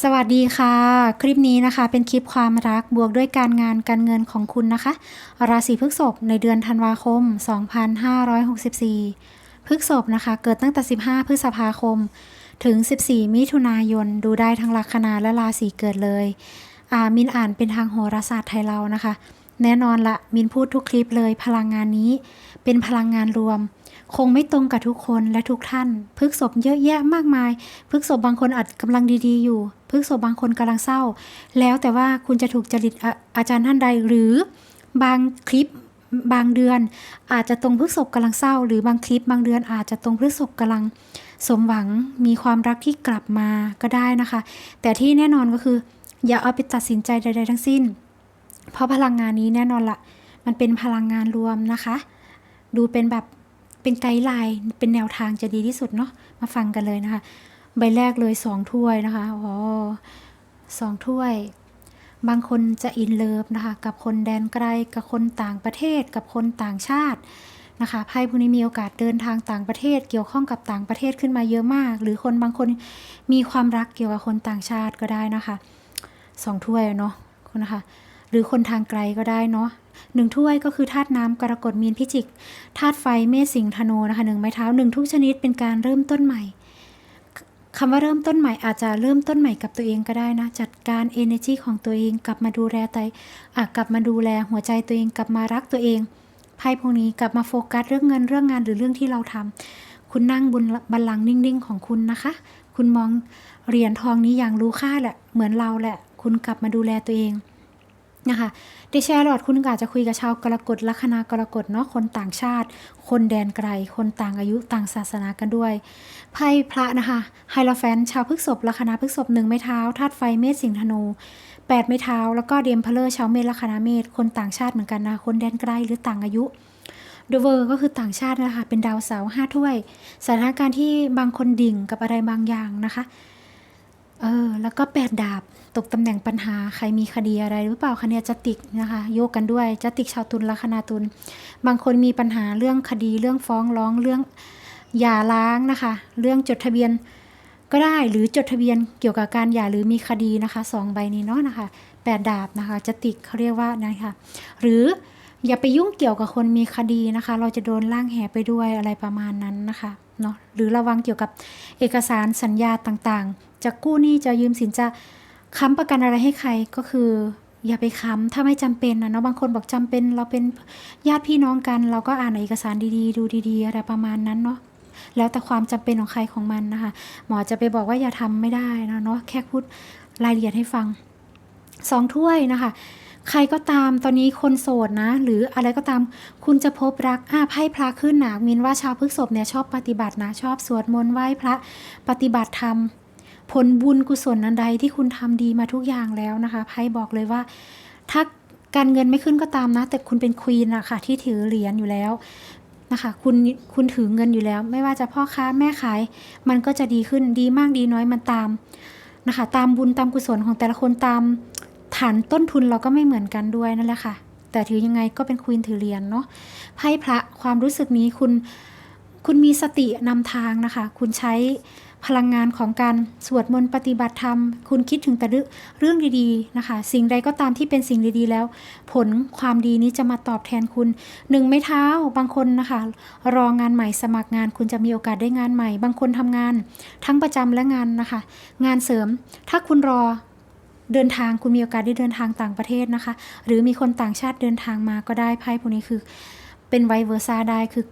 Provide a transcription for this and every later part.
สวัสดีค่ะ คลิปนี้นะคะเป็นคลิปความรักบวกด้วยการงานการเงินของคุณนะคะ ราศีพฤษภในเดือนธันวาคม 2564 พฤษภนะคะ เกิดตั้งแต่ 15 พฤษภาคม ถึง 14 มิถุนายน ดูได้ทั้งลัคนาและราศีเกิดเลยอ่ามินอ่านเป็นทางโหราศาสตร์ไทยเรานะคะ แน่นอนละมินพูดทุกคลิปเลยพลังงานนี้เป็นพลังงานรวม คงไม่ตรงกับทุกคนและทุกท่าน พฤกษบเยอะแยะมากมาย พฤกษบบางคนอาจกำลังดีๆอยู่ พฤกษบบางคนกำลังเศร้า แล้วแต่ว่าคุณจะถูกจริตอาอาจารย์ท่านใดหรือบางคลิปบางเดือน อาจจะตรงพฤกษบกำลังเศร้า หรือบางคลิปบางเดือนอาจจะตรงพฤกษบกำลังสมหวังมีความรักที่กลับมาก็ได้นะคะ แต่ที่แน่นอนก็คือ อย่าเอาไปตัดสินใจใด ๆ ทั้งสิ้น เพราะพลังงานนี้แน่นอนละมันเป็นพลังงานรวมนะคะ ดูเป็นแบบ เป็นไกด์ไลน์เป็นแนวทางจะดีที่สุดเนาะมาฟังกันเลยนะคะ ใบแรกเลยสองถ้วยนะคะอ๋อสองถ้วย บางคนจะอินเลิฟนะคะ กับคนแดนไกลกับคนต่างประเทศ กับคนต่างชาตินะคะไพ่พวกนี้มีโอกาสเดินทางต่างประเทศ เกี่ยวข้องกับต่างประเทศขึ้นมาเยอะมาก หรือคนบางคนมีความรักเกี่ยวกับคนต่างชาติก็ได้นะคะสองถ้วยเนาะคุณนะคะ หรือคนทางไกลก็ได้เนาะหนึ่งถ้วยก็คือธาตุน้ำกรกฎมีนพิจิกธาตุไฟเมษสิงธนูนะคะหนึ่งไม้เท้าหนึ่งทุกชนิดเป็นการเริ่มต้นใหม่คำว่าเริ่มต้นใหม่อาจจะเริ่มต้นใหม่กับตัวเองก็ได้นะ จัดการ energy ของตัวเองกลับมาดูแลตัวอะกลับมาดูแลหัวใจตัวเองกลับมารักตัวเองไพ่พวกนี้กลับมาโฟกัสเรื่องเงินเรื่องงานหรือเรื่องที่เราทำคุณนั่งบนบัลลังก์นิ่งๆ ของคุณนะคะ คุณมองเหรียญทองนี้อย่างรู้ค่าแหละ เหมือนเราแหละ คุณกลับมาดูแลตัวเอง นะคะดิแชร์ลอดคุณอาจจะคุยกับชาวกรกฎลัคนากรกฎเนาะคนต่างชาติ คนแดนไกล คนต่างอายุต่างศาสนากันด้วยไพ่พระนะคะไฮโลแฟน ชาวพฤกษบลัคนาพฤกษบหนึ่งไม้เท้าธาตุไฟเมษสิงห์ธนูแปดไม้เท้า แล้วก็เดมเพลเลอร์ชาวเมษลัคนาเมษคนต่างชาติเหมือนกันนะคนแดนไกลหรือต่างอายุเดเวอร์ก็คือต่างชาตินะคะเป็นดาวเสาห้าถ้วย สถานการณ์ที่บางคนดิ่งกับอะไรบางอย่างนะคะ เออแล้วก็แปดดาบตกตำแหน่งปัญหาใครมีคดีอะไรหรือเปล่าคะเนี่ยจะติกนะคะ โยกกันด้วยจะติกชาวตุลลัคนาตุลบางคนมีปัญหาเรื่องคดีเรื่องฟ้องร้องเรื่องหย่าร้างนะคะ เรื่องจดทะเบียนก็ได้หรือจดทะเบียนเกี่ยวกับการหย่าหรือมีคดีนะคะสองใบนี้เนาะนะคะแปดดาบนะคะจะติกเขาเรียกว่านะคะหรืออย่าไปยุ่งเกี่ยวกับคนมีคดีนะคะ เราจะโดนล่างแหไปด้วยอะไรประมาณนั้นนะคะเนาะหรือระวังเกี่ยวกับเอกสารสัญญาต่างๆ จะกู้หนี้จะยืมสินจะค้ำประกันอะไรให้ใครก็คือ อย่าไปค้ำถ้าไม่จำเป็นนะเนาะบางคนบอกจำเป็น เราเป็นญาติพี่น้องกัน เราก็อ่านเอกสารดีๆ ดูดีๆ อะไรประมาณนั้นเนาะแล้วแต่ความจำเป็นของใครของมันนะคะ หมอจะไปบอกว่าอย่าทำไม่ได้นะเนาะแค่พูดรายละเอียดให้ฟังสองถ้วยนะคะ ใครก็ตามตอนนี้คนโสดนะ หรืออะไรก็ตามคุณจะพบรักอ่าไพ่พระขึ้นหนะมินว่าชาวพฤกษภเนี่ยชอบปฏิบัตินะ ชอบสวดมนต์ไหว้พระปฏิบัติธรรม ผลบุญกุศลอันใดที่คุณทำดีมาทุกอย่างแล้วนะคะไพ่บอกเลยว่า ถ้าการเงินไม่ขึ้นก็ตามนะ แต่คุณเป็นควีนอะค่ะที่ถือเหรียญอยู่แล้วนะคะคุณคุณถือเงินอยู่แล้ว ไม่ว่าจะพ่อค้าแม่ขาย มันก็จะดีขึ้นดีมากดีน้อยมันตามนะคะตามบุญตามกุศลของแต่ละคนตามฐานต้นทุนเราก็ไม่เหมือนกันด้วยนั่นแหละค่ะ แต่ถือยังไงก็เป็นควีนถือเหรียญเนาะไพ่พระความรู้สึกนี้คุณคุณมีสตินำทางนะคะ คุณใช้ พลังงานของการสวดมนต์ปฏิบัติธรรม คุณคิดถึงแต่เรื่องดีๆนะคะ สิ่งใดก็ตามที่เป็นสิ่งดีๆ แล้ว ผลความดีนี้จะมาตอบแทนคุณหนึ่งไม่เท้าบางคนนะคะ รองานใหม่สมัครงาน คุณจะมีโอกาสได้งานใหม่ บางคนทำงาน ทั้งประจำและงานนะคะ งานเสริม ถ้าคุณรอเดินทางคุณมีโอกาสได้เดินทางต่างประเทศนะคะ หรือมีคนต่างชาติเดินทางมาก็ได้ไพ่พวกนี้คือ เป็นไวเวอร์ซาได้คือ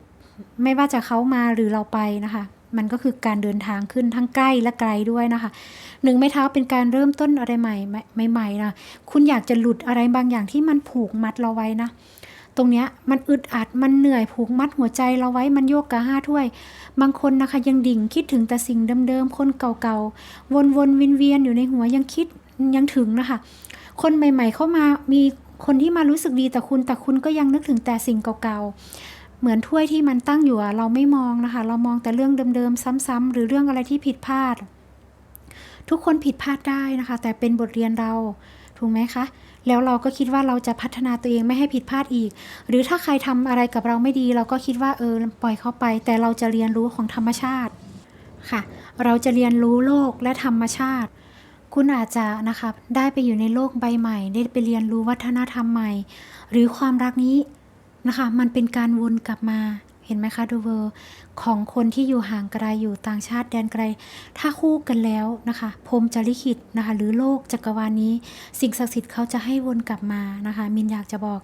ไม่ว่าจะเขามาหรือเราไปนะคะ มันก็คือการเดินทางขึ้นทั้งใกล้และไกลด้วยนะคะหนึ่งไม้เท้าเป็นการเริ่มต้นอะไรใหม่ใหม่ๆนะคุณอยากจะหลุดอะไรบางอย่างที่มันผูกมัดเราไว้นะตรงเนี้ยมันอึดอัดมันเหนื่อยผูกมัดหัวใจเราไว้มันโยกกระห้าถ้วย บางคนนะคะยังดิ่งคิดถึงแต่สิ่งเดิมๆคนเก่าๆวนๆวนเวียนอยู่ในหัวยังคิดยังถึงนะคะ คนใหม่ ๆเข้ามามีคนที่มารู้สึกดีแต่คุณแต่คุณก็ยังนึกถึงแต่สิ่งเก่าๆ เหมือนถ้วยที่มันตั้งอยู่เราไม่มองนะคะ เรามองแต่เรื่องเดิมๆซ้ำๆหรือเรื่องอะไรที่ผิดพลาด ทุกคนผิดพลาดได้นะคะ แต่เป็นบทเรียนเราถูกไหมคะแล้วเราก็คิดว่าเราจะพัฒนาตัวเองไม่ให้ผิดพลาดอีก หรือถ้าใครทำอะไรกับเราไม่ดี เราก็คิดว่าเออปล่อยเขาไป แต่เราจะเรียนรู้ของธรรมชาติค่ะ เราจะเรียนรู้โลกและธรรมชาติ คุณอาจจะนะคะได้ไปอยู่ในโลกใบใหม่ ได้ไปเรียนรู้วัฒนธรรมใหม่ หรือความรักนี้ นะคะ มันเป็นการวนกลับมาเห็นไหมคะดูเวอร์ของคนที่อยู่ห่างไกลอยู่ต่างชาติแดนไกล ถ้าคู่กันแล้วนะคะพรมจะลิขิตนะคะ หรือโลกจักรวาลนี้ สิ่งศักดิ์สิทธิ์เขาจะให้วนกลับมานะคะ มินอยากจะบอก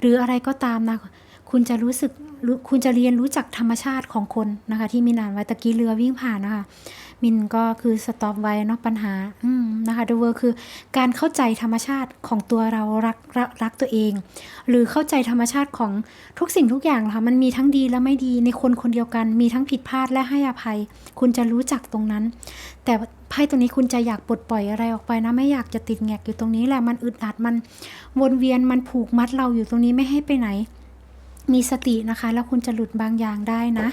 หรืออะไรก็ตามนะคุณจะรู้สึกรู้คุณจะเรียนรู้จักธรรมชาติของคนนะคะ ที่มินานไว้ตะกี้เรือวิ่งผ่านนะคะ มินก็คือสต็อปไว้เนาะปัญหาอืมนะคะดูเวอร์คือการเข้าใจธรรมชาติของตัวเรารักรักรักตัวเอง หรือเข้าใจธรรมชาติของทุกสิ่งทุกอย่างนะคะมันมีทั้งดีและไม่ดีในคนคนเดียวกัน มีทั้งผิดพลาดและให้อภัย คุณจะรู้จักตรงนั้น แต่ไพ่ตัวนี้คุณจะอยากปลดปล่อยอะไรออกไปนะไม่อยากจะติดแงกอยู่ตรงนี้แหละมันอึดอัดมันวนเวียนมันผูกมัดเราอยู่ตรงนี้ไม่ให้ไปไหน มีสตินะคะ แล้วคุณจะหลุดบางอย่างได้นะ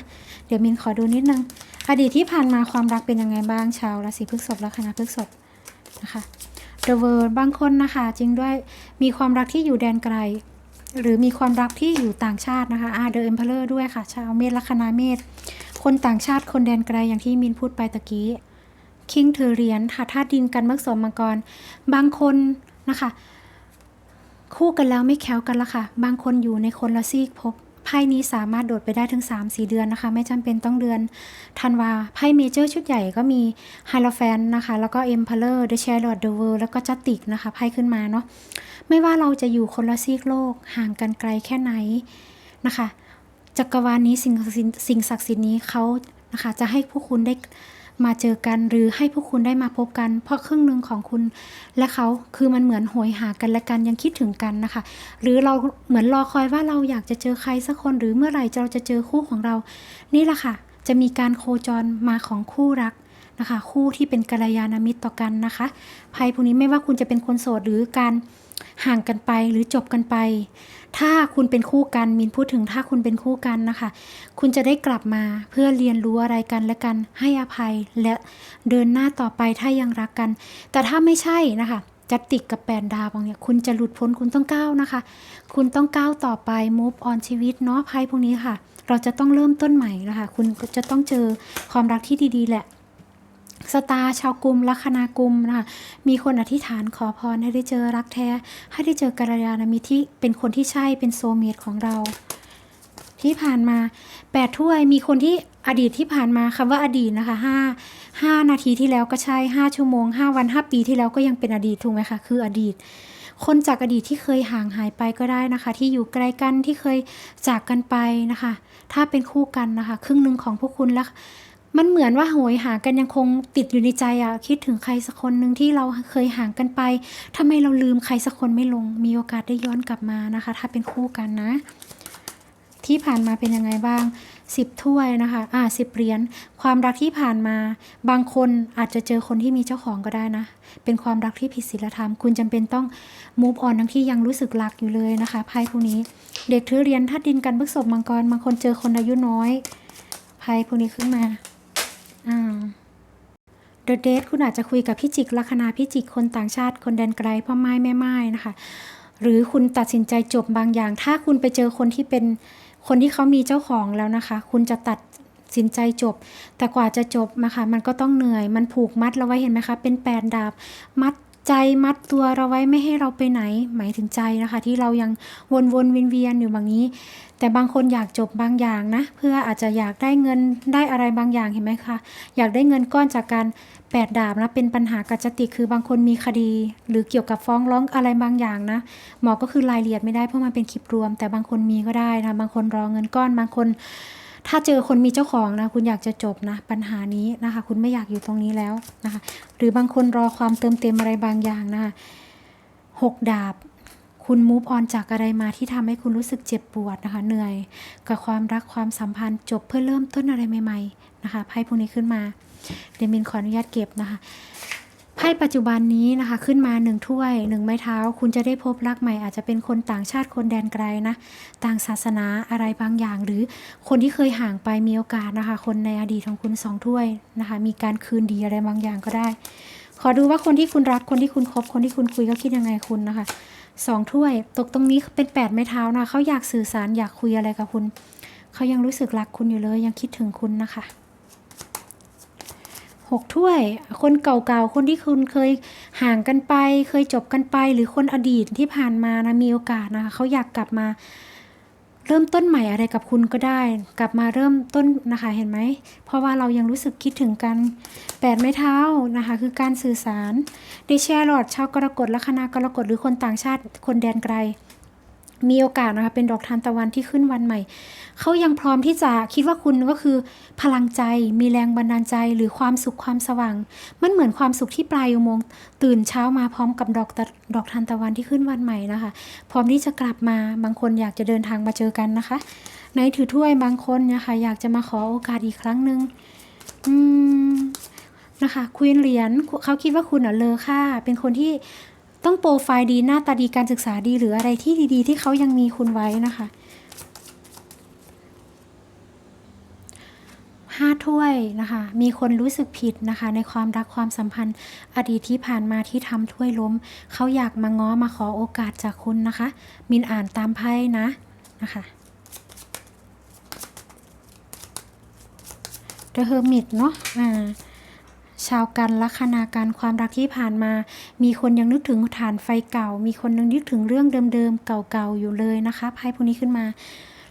เดี๋ยวมินขอดูนิดนึง อดีตที่ผ่านมาความรักเป็นยังไงบ้างชาวราศีพฤษภและคณะพฤษภนะคะ The World บางคนนะคะ จริงด้วยมีความรักที่อยู่แดนไกล หรือมีความรักที่อยู่ต่างชาตินะคะอ่า The Emperor ด้วยค่ะ ชาวเมษละคณะเมษคนต่างชาติคนแดนไกลอย่างที่มินพูดไปตะกี้คิงถือเรียญค่ะธาตุดินกันเมือกสมมังกร บางคนนะคะ คู่กันแล้วไม่แค้วกันละค่ะ บางคนอยู่ในคนละซีกภพไพ่นี้สามารถโดดไปได้ถึง 3-4 เดือนนะคะ ไม่จำเป็นต้องเดือนธันวาไพ่เมเจอร์ชุดใหญ่ก็มีไฮโลแฟนนะคะ แล้วก็เอ็มพาเลอร์เดอะแชร์ลอดเดอะเวิร์แล้วก็จัตติกนะคะ ไพ่ขึ้นมาเนาะไม่ว่าเราจะอยู่คนละซีกโลกห่างกันไกลแค่ไหนนะคะจักรวาลนี้สิ่งศักดิ์สิทธิ์สิ่งศักดิ์สิทธิ์นี้เขานะคะจะให้พวกคุณได้ มาเจอกันหรือให้พวกคุณได้มาพบกัน เพราะครึ่งหนึ่งของคุณและเขาคือมันเหมือนโหยหากันและกันยังคิดถึงกันนะคะ หรือเราเหมือนรอคอยว่าเราอยากจะเจอใครสักคนหรือเมื่อไหร่เราจะเจอคู่ของเรา นี่แหละค่ะ จะมีการโคจรมาของคู่รักนะคะ คู่ที่เป็นกัลยาณมิตรต่อกันนะคะภัยพวกนี้ไม่ว่าคุณจะเป็นคนโสดหรือการ ห่างกันไปหรือจบกันไป ถ้าคุณเป็นคู่กันมินพูดถึงถ้าคุณเป็นคู่กันนะคะ คุณจะได้กลับมาเพื่อเรียนรู้อะไรกันและกันให้อภัยและเดินหน้าต่อไปถ้ายังรักกัน แต่ถ้าไม่ใช่นะคะจะติดกับแปดดาวบางเนี่ยคุณจะหลุดพ้นคุณต้องก้าวนะคะ คุณต้องก้าวต่อไป move on ชีวิตเนาะไพ่พวกนี้ค่ะ เราจะต้องเริ่มต้นใหม่นะคะ คุณจะต้องเจอความรักที่ดี ๆ แหละ สตาชาวกลุ่มลัคนากลุ่มนะคะมีคนอธิษฐานขอพรให้ได้เจอรักแท้ ให้ได้เจอกัลยาณมิตรที่เป็นคนที่ใช่เป็นโซเมตของเรา ที่ผ่านมาแปดถ้วยมีคนที่อดีตที่ผ่านมาคำว่าอดีตนะคะห้าห้านาทีที่แล้วก็ใช่ห้าชั่วโมงห้าวันห้าปีที่แล้วก็ยังเป็นอดีตถูกไหมคะคืออดีตคนจากอดีตที่เคยห่างหายไปก็ได้นะคะ ที่อยู่ไกลกันที่เคยจากกันไปนะคะ ถ้าเป็นคู่กันนะคะ ครึ่งหนึ่งของพวกคุณแล้ว มันเหมือนว่าโหยหากันยังคงติดอยู่ในใจอะคิดถึงใครสักคนหนึ่งที่เราเคยห่างกันไปทำไมเราลืมใครสักคนไม่ลง มีโอกาสได้ย้อนกลับมานะคะ ถ้าเป็นคู่กันนะ ที่ผ่านมาเป็นยังไงบ้างสิบถ้วยนะคะ อ่าสิบเหรียญ ความรักที่ผ่านมา บางคนอาจจะเจอคนที่มีเจ้าของก็ได้นะ เป็นความรักที่ผิดศีลธรรม คุณจำเป็นต้อง move on ทั้งที่ยังรู้สึกรักอยู่เลยนะคะไพ่พวกนี้ เด็กถือเหรียญถ้าดินกันพฤกษบมังกร บางคนเจอคนอายุน้อยไพ่พวกนี้ขึ้นมา อ่าเดอะเดทคุณอาจจะคุยกับพี่จิกลัคนาพี่จิกคนต่างชาติคนแดนไกลพ่อไม้แม่ไม้นะคะ หรือคุณตัดสินใจจบบางอย่าง ถ้าคุณไปเจอคนที่เป็นคนที่เขามีเจ้าของแล้วนะคะ คุณจะตัดสินใจจบ แต่กว่าจะจบนะคะมันก็ต้องเหนื่อย มันผูกมัดเราไว้เห็นไหมคะ เป็นแปดดาบ มัด ใจมัดตัวเราไว้ไม่ให้เราไปไหน หมายถึงใจนะคะ ที่เรายังวนวนเวียนเวียนๆอยู่แบบนี้ แต่บางคนอยากจบบางอย่างนะ เพื่ออาจจะอยากได้เงินได้อะไรบางอย่างเห็นไหมคะ อยากได้เงินก้อนจากการแปดดาบนะเป็นปัญหากัจจติคือบางคนมีคดี หรือเกี่ยวกับฟ้องร้องอะไรบางอย่างนะหมอก็คือรายละเอียดไม่ได้เพราะมันเป็นคลิปรวม แต่บางคนมีก็ได้นะบางคนรอเงินก้อนบางคน ถ้าเจอคนมีเจ้าของนะ คุณอยากจะจบนะ ปัญหานี้นะคะ คุณไม่อยากอยู่ตรงนี้แล้วนะคะ หรือบางคนรอความเติมเต็มอะไรบางอย่างนะคะหกดาบ คุณมูฟออนจากอะไรมาที่ทำให้คุณรู้สึกเจ็บปวดนะคะ เหนื่อยกับความรักความสัมพันธ์จบเพื่อเริ่มต้นอะไรใหม่ ๆ นะคะไพ่พวกนี้ขึ้นมาเดมินขออนุญาตเก็บนะคะ ไพ่ปัจจุบันนี้นะคะขึ้นมาหนึ่งถ้วยหนึ่งไม้เท้า คุณจะได้พบรักใหม่ อาจจะเป็นคนต่างชาติคนแดนไกลนะต่างศาสนาอะไรบางอย่าง หรือคนที่เคยห่างไปมีโอกาสนะคะ คนในอดีตของคุณสองถ้วยนะคะ มีการคืนดีอะไรบางอย่างก็ได้ ขอดูว่าคนที่คุณรักคนที่คุณคบคนที่คุณคุยก็คิดยังไงคุณนะคะสองถ้วย ตกตรงนี้เป็นแปดไม้เท้านะเขาอยากสื่อสารอยากคุยอะไรกับคุณเขายังรู้สึกรักคุณอยู่เลยยังคิดถึงคุณนะคะ หกถ้วย คนเก่าๆ คนที่คุณเคยห่างกันไป เคยจบกันไป หรือคนอดีตที่ผ่านมานะมีโอกาสนะคะเขาอยากกลับมา เริ่มต้นใหม่อะไรกับคุณก็ได้ กลับมาเริ่มต้นนะคะเห็นไหม เพราะว่าเรายังรู้สึกคิดถึงกันแปดไม้เท้านะคะ คือการสื่อสารดิเชียร์ลอดชาวกรกฎและคณะกรกฎหรือคนต่างชาติคนแดนไกล มีโอกาสนะคะเป็นดอกทานตะวันที่ขึ้นวันใหม่ เขายังพร้อมที่จะคิดว่าคุณก็คือ พลังใจ มีแรงบันดาลใจหรือความสุขความสว่าง มันเหมือนความสุขที่ปลายอุโมงค์ตื่นเช้ามาพร้อมกับดอกดอกทานตะวันที่ขึ้นวันใหม่นะคะ พร้อมที่จะกลับมาบางคนอยากจะเดินทางมาเจอกันนะคะในถือถ้วยบางคนนะคะอยากจะมาขอโอกาสอีกครั้งหนึ่งอืมนะคะควีนเหรียญเขาคิดว่าคุณอะเลอค่าเป็นคนที่ ต้องโปรไฟล์ดีหน้าตาดีการศึกษาดีหรืออะไรที่ดีๆ ที่เขายังมีคุณไว้นะคะห้าถ้วยนะคะ มีคนรู้สึกผิดนะคะ ในความรักความสัมพันธ์ อดีตที่ผ่านมาที่ทำถ้วยล้ม เขาอยากมาง้อมาขอโอกาสจากคุณนะคะ มินอ่านตามไพ่นะนะคะ The Hermit เนาะอ่า ชาวกันลัคนาการความรักที่ผ่านมา มีคนยังนึกถึงฐานไฟเก่า มีคนยังนึกถึงเรื่องเดิมๆ เก่าๆ อยู่เลยนะคะไพ่พวกนี้ขึ้นมา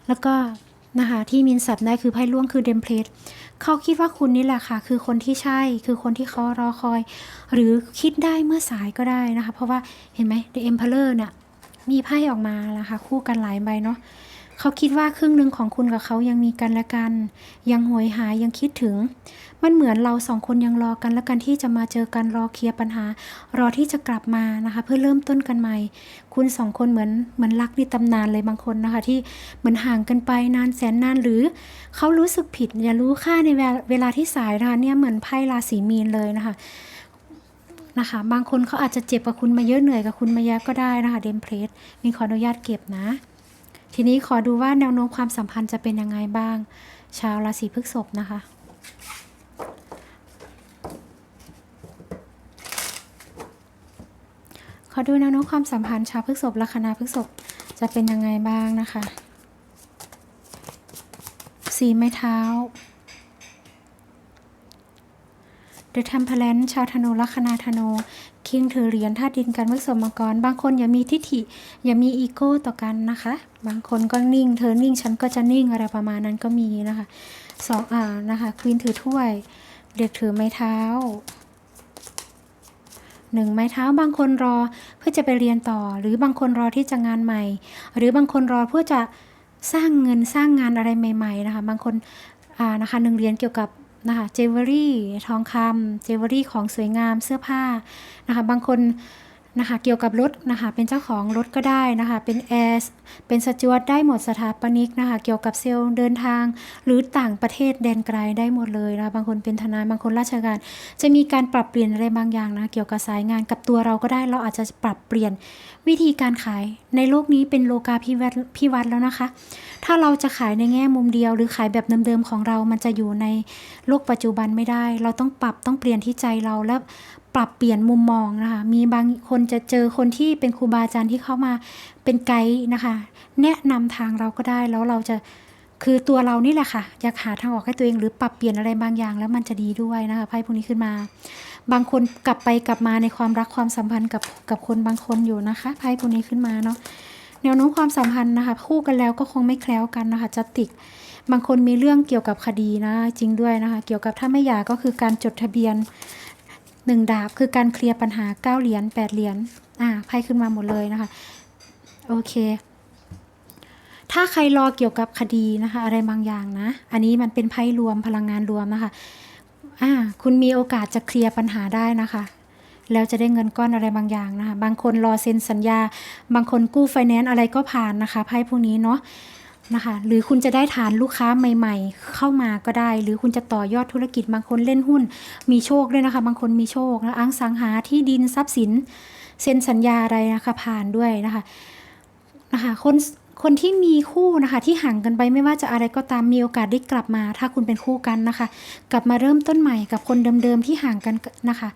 แล้วก็นะคะที่มินสับได้คือไพ่ล่วงคือเดมเพลตเขาคิดว่าคุณนี่แหละค่ะ คือคนที่ใช่คือคนที่เขารอคอย หรือคิดได้เมื่อสายก็ได้นะคะ เพราะว่าเห็นไหม The Emperor เนี่ยมีไพ่ออกมานะคะ คู่กันหลายใบเนาะ เขาคิดว่าครึ่งหนึ่งของคุณกับเขายังมีกันและกัน ยังโหยหายยังคิดถึง มันเหมือนเราสองคนยังรอกันและกันที่จะมาเจอกันรอเคลียร์ปัญหา รอที่จะกลับมานะคะ เพื่อเริ่มต้นกันใหม่ คุณสองคนเหมือนเหมือนรักในตำนานเลยบางคนนะคะ ที่เหมือนห่างกันไปนานแสนนานหรือเขารู้สึกผิดอย่ารู้ค่าในเวลาที่สายนะคะเนี่ยเหมือนไพ่ราศีมีนเลยนะคะนะคะบางคนเขาอาจจะเจ็บกับคุณมาเยอะเหนื่อยกับคุณมาเยอะก็ได้นะคะเดมเพลสมีขออนุญาตเก็บนะ ทีนี้ขอดูว่าแนวโน้มความสัมพันธ์จะเป็นยังไงบ้าง ชาวราศีพฤษภนะคะขอดูแนวโน้มความสัมพันธ์ชาวพฤษภละคณะพฤษภจะเป็นยังไงบ้างนะคะ สีไม้เท้าเดอะ e ทมเพลนชาวธนูลัคนาธนู คิงถือเหรียญธาตุดินกันพฤษภมังกร บางคนอย่ามีทิฐิ อย่ามีอีโก้ต่อกันนะคะ บางคนก็นิ่ง เธอนิ่งฉันก็จะนิ่งอะไรประมาณนั้นก็มีนะคะสองอ่านะคะควีนถือถ้วย เด็กถือไม้เท้าหนึ่งไม้เท้าบางคนรอเพื่อจะไปเรียนต่อ หรือบางคนรอที่จะงานใหม่ หรือบางคนรอเพื่อจะสร้างเงินสร้างงานอะไรใหม่ ๆ นะคะ บางคนอ่านะคะหนึ่งเรียญเกี่ยวกับ นะคะเจเวอรี่ทองคำเจเวอรี่ของสวยงามเสื้อผ้านะคะบางคน นะคะเกี่ยวกับรถนะคะเป็นเจ้าของรถก็ได้นะคะเป็นแอร์เป็นสจวตได้หมดสถาปนิกนะคะเกี่ยวกับเซลล์เดินทาง หรือต่างประเทศแดนไกลได้หมดเลยนะะบางคนเป็นทนายบางคนราชการ จะมีการปรับเปลี่ยนอะไรบางอย่างนะเกี่ยวกับสายงานกับตัวเราก็ได้เราอาจจะปรับเปลี่ยนวิธีการขายในโลกนี้เป็นโลกาพิวัตพิวัตแล้วนะคะ ถ้าเราจะขายในแง่มุมเดียว หรือขายแบบเดิมๆของเรา มันจะอยู่ในโลกปัจจุบันไม่ได้ เราต้องปรับต้องเปลี่ยนที่ใจเราแล้ว ปรับเปลี่ยนมุมมองนะคะ มีบางคนจะเจอคนที่เป็นครูบาอาจารย์ที่เข้ามาเป็นไกด์นะคะ แนะนำทางเราก็ได้แล้วเราจะคือตัวเรานี่แหละค่ะอยากหาทางออกให้ตัวเองหรือปรับเปลี่ยนอะไรบางอย่าง แล้วมันจะดีด้วยนะคะไพ่พวกนี้ขึ้นมา บางคนกลับไปกลับมาในความรักความสัมพันธ์กับกับคนบางคนอยู่นะคะไพ่พวกนี้ขึ้นมาเนาะแนวโน้มความสัมพันธ์นะคะคู่กันแล้วก็คงไม่แคล้วกันนะคะจะติกบางคนมีเรื่องเกี่ยวกับคดีนะจริงด้วยนะคะ เกี่ยวกับถ้าไม่หย่าก็คือการจดทะเบียน หนึ่งดาบคือการเคลียร์ปัญหาเก้าเหรียญแปดเหรียญอ่าไพ่ขึ้นมาหมดเลยนะคะ โอเค ถ้าใครรอเกี่ยวกับคดีนะคะ อะไรบางอย่างนะ อันนี้มันเป็นไพ่รวมพลังงานรวมนะคะอ่าคุณมีโอกาสจะเคลียร์ปัญหาได้นะคะแล้วจะได้เงินก้อนอะไรบางอย่างนะคะ บางคนรอเซ็นสัญญา บางคนกู้ไฟแนนซ์อะไรก็ผ่านนะคะไพ่พวกนี้เนาะ นะคะ หรือคุณจะได้ฐานลูกค้าใหม่ ๆ เข้ามาก็ได้ หรือคุณจะต่อยอดธุรกิจบางคนเล่นหุ้น มีโชคด้วยนะคะ บางคนมีโชคนะอังสังหาที่ดินทรัพย์สินเซ็นสัญญาอะไรนะคะผ่านด้วยนะคะนะคะคนคนที่มีคู่นะคะ ที่ห่างกันไปไม่ว่าจะอะไรก็ตามมีโอกาสได้กลับมา ถ้าคุณเป็นคู่กันนะคะ กลับมาเริ่มต้นใหม่กับคนเดิมๆที่ห่างกันนะคะ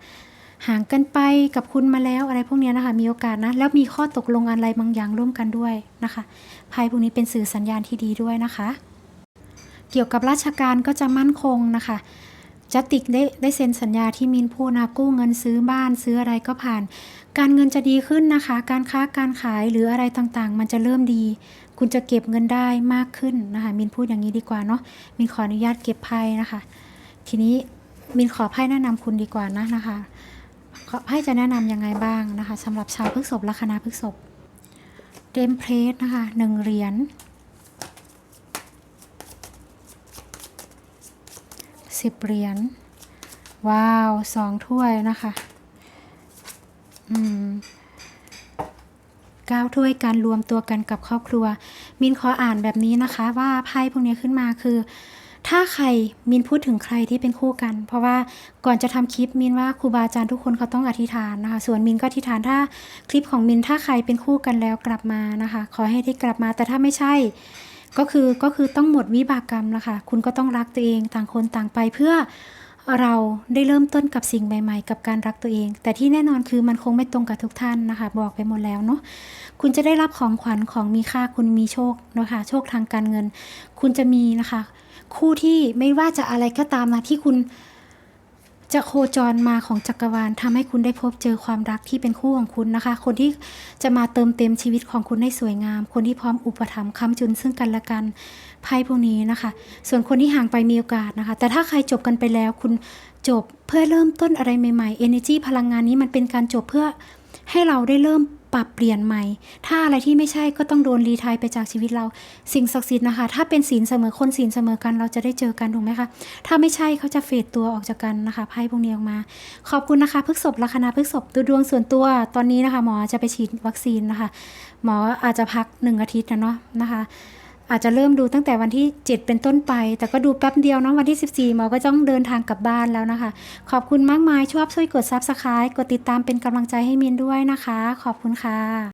ห่างกันไปกับคุณมาแล้วอะไรพวกนี้นะคะมีโอกาสนะแล้วมีข้อตกลงอะไรบางอย่างร่วมกันด้วยนะคะไพ่พวกนี้เป็นสื่อสัญญาณที่ดีด้วยนะคะ เกี่ยวกับราชการก็จะมั่นคงนะคะจัตติกได้ได้เซ็นสัญญาที่มินพูดนะกู้เงินซื้อบ้านซื้ออะไรก็ผ่าน การเงินจะดีขึ้นนะคะ การค้าการขายหรืออะไรต่างๆ มันจะเริ่มดี คุณจะเก็บเงินได้มากขึ้นนะคะมินพูดอย่างนี้ดีกว่าเนาะมินขออนุญาตเก็บไพ่นะคะ ทีนี้มินขอไพ่แนะนำคุณดีกว่านะนะคะ ไพ่จะแนะนำยังไงบ้างนะคะสำหรับชาวพฤษภและคณะพฤษภเดมเพลสนะคะหนึ่งเหรียญสิบเหรียญว้าวสองถ้วยนะคะอืมก้าวถ้วยการรวมตัวกันกับครอบครัว มินขออ่านแบบนี้นะคะ ว่าไพ่พวกนี้ขึ้นมาคือ ถ้าใครมินพูดถึงใครที่เป็นคู่กัน เพราะว่าก่อนจะทำคลิปมินว่าครูบาอาจารย์ทุกคนเขาต้องอธิษฐานนะคะ ส่วนมินก็อธิษฐานถ้าคลิปของมินถ้าใครเป็นคู่กันแล้วกลับมานะคะ ขอให้ได้กลับมา แต่ถ้าไม่ใช่ ก็คือก็คือต้องหมดวิบากกรรมนะคะ คุณก็ต้องรักตัวเองต่างคนต่างไปเพื่อเราได้เริ่มต้นกับสิ่งใหม่ ๆ กับการรักตัวเอง แต่ที่แน่นอนคือมันคงไม่ตรงกับทุกท่านนะคะ บอกไปหมดแล้วเนาะคุณจะได้รับของขวัญของมีค่าคุณมีโชคนะคะโชคทางการเงิน คุณจะมีนะคะ คู่ที่ไม่ว่าจะอะไรก็ตามนะที่คุณจะโคจรมาของจักรวาลทำให้คุณได้พบเจอความรักที่เป็นคู่ของคุณนะคะ คนที่จะมาเติมเต็มชีวิตของคุณให้สวยงาม คนที่พร้อมอุปถัมภ์ค้ำจุนซึ่งกันและกันไพ่พวกนี้นะคะ ส่วนคนที่ห่างไปมีโอกาสนะคะ แต่ถ้าใครจบกันไปแล้ว คุณจบเพื่อเริ่มต้นอะไรใหม่ๆ energy พลังงานนี้มันเป็นการจบเพื่อให้เราได้เริ่ม ปรับเปลี่ยนใหม่ ถ้าอะไรที่ไม่ใช่ก็ต้องโดนรีไทายไปจากชีวิตเรา สิ่งศักดิ์สิทธิ์นะคะ ถ้าเป็นศีลเสมอคนศีลเสมอกันเราจะได้เจอกันถูกไหมคะ ถ้าไม่ใช่เขาจะเฟดตัวออกจากกันนะคะไพ่พวกนี้ออกมา ขอบคุณนะคะพฤกษบลัคนาพฤกษบดูดวงส่วนตัว ตอนนี้นะคะ หมอจะไปฉีดวัคซีนนะคะ หมออาจจะพักหนึ่งอาทิตย์นะเนาะนะคะ อาจจะเริ่มดูตั้งแต่วันที่ 7 เป็นต้นไป แต่ก็ดูแป๊บเดียวเนาะวันที่ 14หมอก็ต้องเดินทางกลับบ้านแล้วนะคะ ขอบคุณมากมายชอบช่วยกดซับสไคร b e กดติดตามเป็นกำลังใจให้มินด้วยนะคะ ขอบคุณค่ะ